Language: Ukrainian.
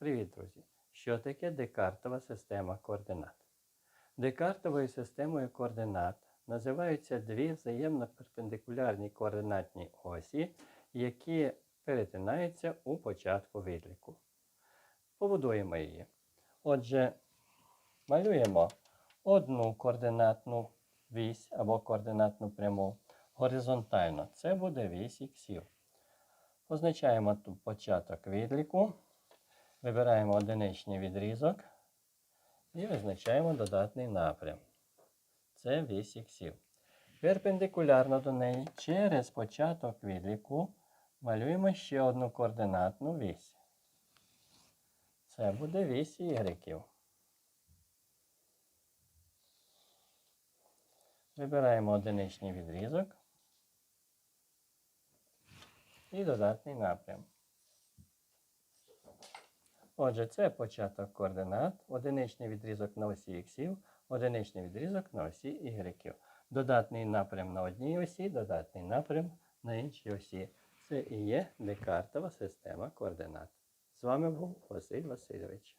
Привіт, друзі! Що таке декартова система координат? Декартовою системою координат називаються дві взаємно перпендикулярні координатні осі, які перетинаються у початку відліку. Побудуємо її. Отже, малюємо одну координатну вісь або координатну пряму горизонтально. Це буде вісь іксів. Позначаємо тут початок відліку. Вибираємо одиничний відрізок і визначаємо додатний напрям. Це вісь іксів. Перпендикулярно до неї через початок відліку малюємо ще одну координатну вісь. Це буде вісь ігреків. Вибираємо одиничний відрізок і додатний напрям. Отже, це початок координат, одиничний відрізок на осі іксів, одиничний відрізок на осі Y. Додатний напрям на одній осі, додатний напрям на іншій осі. Це і є декартова система координат. З вами був Василь Васильович.